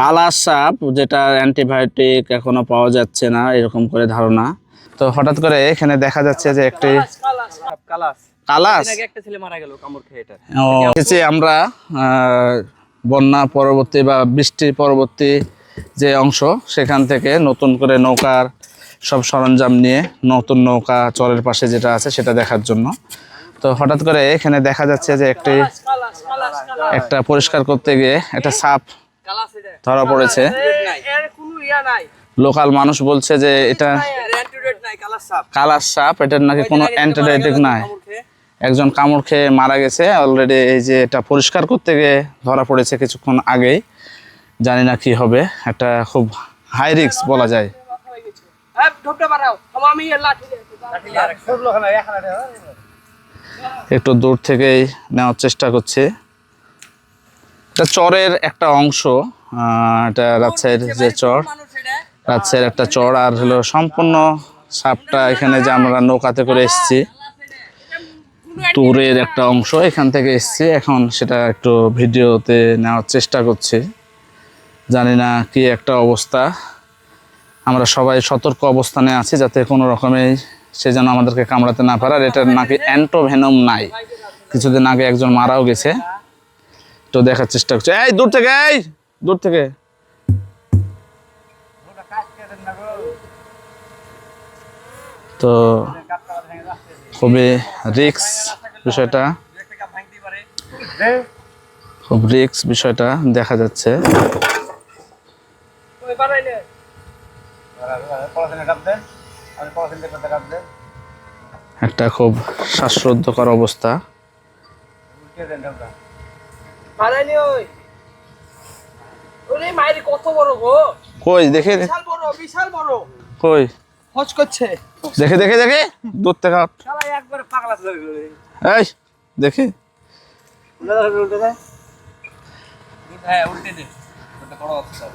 কালা সাপ যেটা অ্যান্টিবায়োটিক এখনও পাওয়া যাচ্ছে না এরকম করে ধারণা। তো হঠাৎ করে এখানে দেখা যাচ্ছে যে একটি কালাস এসেছি আমরা বন্যা পরবর্তী বা বৃষ্টি পরবর্তী যে অংশ সেখান থেকে নতুন করে নৌকার সব সরঞ্জাম নিয়ে নতুন নৌকা চরের পাশে যেটা আছে সেটা দেখার জন্য। তো হঠাৎ করে এখানে দেখা যাচ্ছে যে একটি একটা পরিষ্কার করতে গিয়ে একটা সাপ ধরা পড়েছে। এর কোনো ইয়া নাই। লোকাল মানুষ বলছে যে এটা কালার সাপ। এটার নাকি কোনো অ্যান্টিবায়োটিক নাই। একজন কামড় খেয়ে মারা গেছে। অলরেডি এই যে এটা পরিষ্কার করতে গিয়ে ধরা পড়েছে কিছুক্ষণ আগেই। জানি না কি হবে। একটা খুব হাই রিস্ক বলা যায়। হ্যাঁ লাঠি একটু দূর থেকেই নেওয়ার চেষ্টা করছি। এটা চরের একটা অংশ এটা রাজশাহীর যে চর রাজশাহীর একটা চর আর হলো সম্পূর্ণ সাপটা এখানে যে আমরা নৌকাতে করে এসেছি। ট্যুরের একটা অংশ এখান থেকে এসেছি। এখন সেটা একটু ভিডিওতে নেওয়ার চেষ্টা করছি। জানি না কি একটা অবস্থা। আমরা সবাই সতর্ক অবস্থানে আছি যাতে কোনো রকমে সে যেন আমাদেরকে কামড়াতে না পারে। আর এটার নাকি অ্যান্টোভেনম নাই। কিছুদিন আগে একজন মারাও গেছে। তো দেখার চেষ্টা করছে। এই, দূর থেকে, এই, দূর থেকে। তো খুবই রিক্স বিষয়টা। খুব রিক্স বিষয়টা দেখা যাচ্ছে। একটা খুব শ্বাসরুদ্ধকর অবস্থা। বাড়াইলে ওই। ওরে মায়ের কত বড় গো? কই দেখে বিশাল বড় বিশাল বড়। কই? হজ করছে। দেখে দেখে দেখে। দূর থেকে একবার পাগলা চলে গেল এই দেখি। উল্টে দে হ্যাঁ উল্টে দে। ওটা বড় অবস্থা।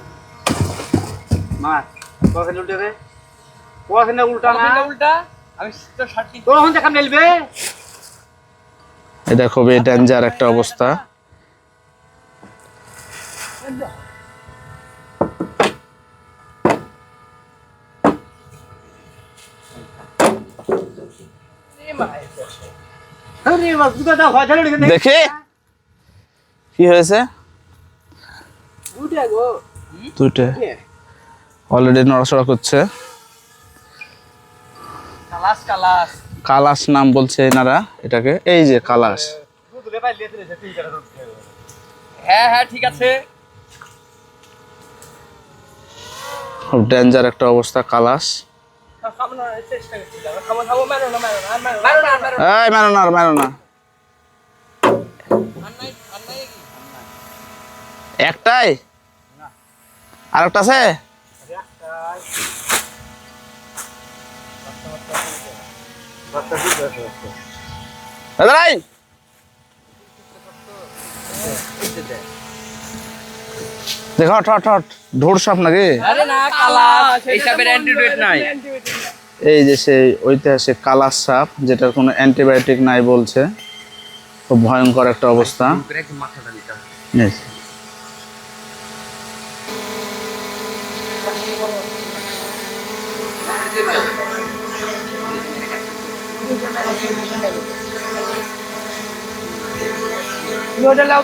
মা কখন উল্টে দে। কখন উল্টা না? উল্টা? আমি তো তোর হন এটা খুবই ডেঞ্জার একটা অবস্থা আরে বাবা দুটো দাও হয় ধরে অলরেডি করছে। কালাস নাম বলছে এনারা এটাকে। এই যে কালাস। হ্যাঁ হ্যাঁ ঠিক আছে। খুব ডেঞ্জার একটা অবস্থা কালাস এই একটাই আর একটা আছে? দাদাই দেখো হট হট হট ঢোর সাপ নাকি? আরে না অ্যান্টিডোট নাই। এই যে সেই ঐতিহাসিক কালাস সাপ যেটার কোনো অ্যান্টিবায়োটিক নাই বলছে। খুব ভয়ঙ্কর একটা অবস্থা। মাথাটা দিতাম Yes. ওটা লাও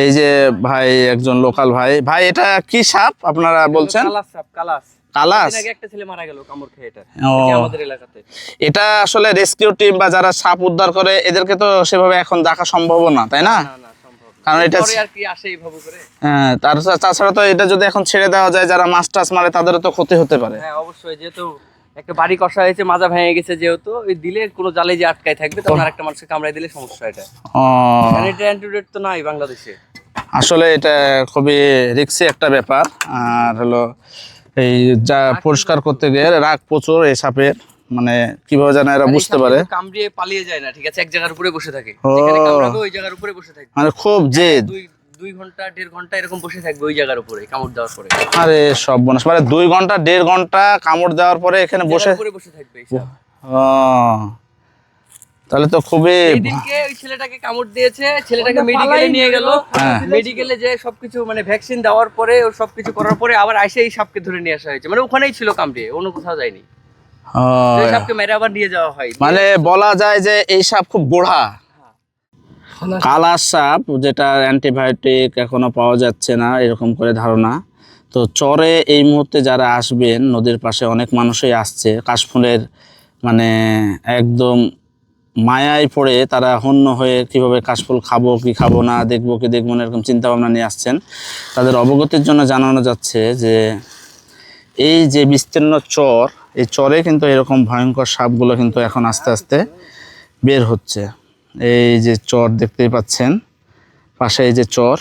এই যে ভাই একজন লোকাল ভাই। ভাই এটা কি সাপ আপনারা বলছেন? কালাস সাপ কালাস। কালাস? এর আগে একটা ছেলে মারা গেল কামড় খেয়ে এটা। আমাদের এলাকাতে। এটা আসলে রেস্কিউ টিম বা যারা সাপ উদ্ধার করে এদেরকে তো সেভাবে এখন দেখা সম্ভব না তাই না। কারণ এটা হ্যাঁ তার তাছাড়া তো এটা যদি এখন ছেড়ে দেওয়া যায় যারা মাছ টাছ মারে তাদেরও তো ক্ষতি হতে পারে। হ্যাঁ অবশ্যই যেহেতু একটা বাড়ি কষা হয়েছে মাজা ভেঙে গেছে যেহেতু ওই দিলে কোনো জালে যে আটকায় থাকবে তখন আরেকটা মানুষকে কামড়াই দিলে সমস্যা এটা। কারণ অ্যান্টিডোট তো নাই বাংলাদেশে। আসলে এটা খুবই রিক্সি একটা ব্যাপার। আর হলো এই যা পরিষ্কার করতে গিয়ে রাগ প্রচুর এই সাপের মানে কীভাবে যেন এরা বুঝতে পারে। কামড়িয়ে পালিয়ে যায় না ঠিক আছে? এক জায়গার উপরে বসে থাকে। ওই জায়গার উপরে বসে থাকে মানে খুব জেদ। দুই ঘণ্টা দেড় ঘণ্টা এরকম বসে থাকবে ওই জায়গার উপরে কামড় দেওয়ার পরে। আরে সব বনস। মানে দুই ঘণ্টা দেড় ঘণ্টা কামড় দেওয়ার পরে এখানে বসে বসে থাকবে। ও তাহলে তো খুবই ওই ছেলেটাকে কামড় দিয়েছে ছেলেটাকে মেডিকেলে নিয়ে গেল। হ্যাঁ। মেডিকেলে যে সবকিছু মানে ভ্যাকসিন দেওয়ার পরে ওর সবকিছু করার পরে আবার এসে এই সাপকে ধরে নিয়ে আসা হয়েছে। মানে ওখানেই ছিল কামড়ে অন্য কোথাও যায়নি। ও, সাপকে মেরে আবার নিয়ে যাওয়া হয় মানে বলা যায় যে এই সাপ খুব বোড়া। কালার সাপ, যেটা অ্যান্টিবায়োটিক এখনও পাওয়া যাচ্ছে না, এরকম করে ধারণা। তো চরে এই মুহূর্তে যারা আসবেন, নদীর পাশে অনেক মানুষই আসছে, কাশফুলের মানে একদম মায়ায় পড়ে তারা হন্য হয়ে কীভাবে কাশফুল খাব, কি খাব না, দেখব কি দেখব না, এরকম চিন্তা ভাবনা নিয়ে আসছেন। তাদের অবগতির জন্য জানানো যাচ্ছে যে এই যে বিস্তীর্ণ চর, এই চরে কিন্তু এরকম ভয়ঙ্কর সাপগুলো কিন্তু এখন আস্তে আস্তে বের হচ্ছে। এই যে চর দেখতেই পাচ্ছেন। পাশে এই যে চর,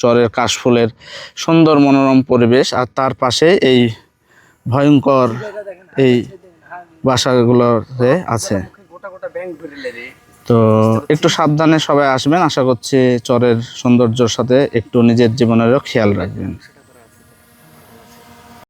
চরের কাশফুলের সুন্দর মনোরম পরিবেশ, আর তার পাশে এই ভয়ঙ্কর এই বাসাগুলোতে আছে। তো একটু সাবধানে সবাই আসবেন, আশা করছি চরের সৌন্দর্যর সাথে একটু নিজের জীবনেরও খেয়াল রাখবেন।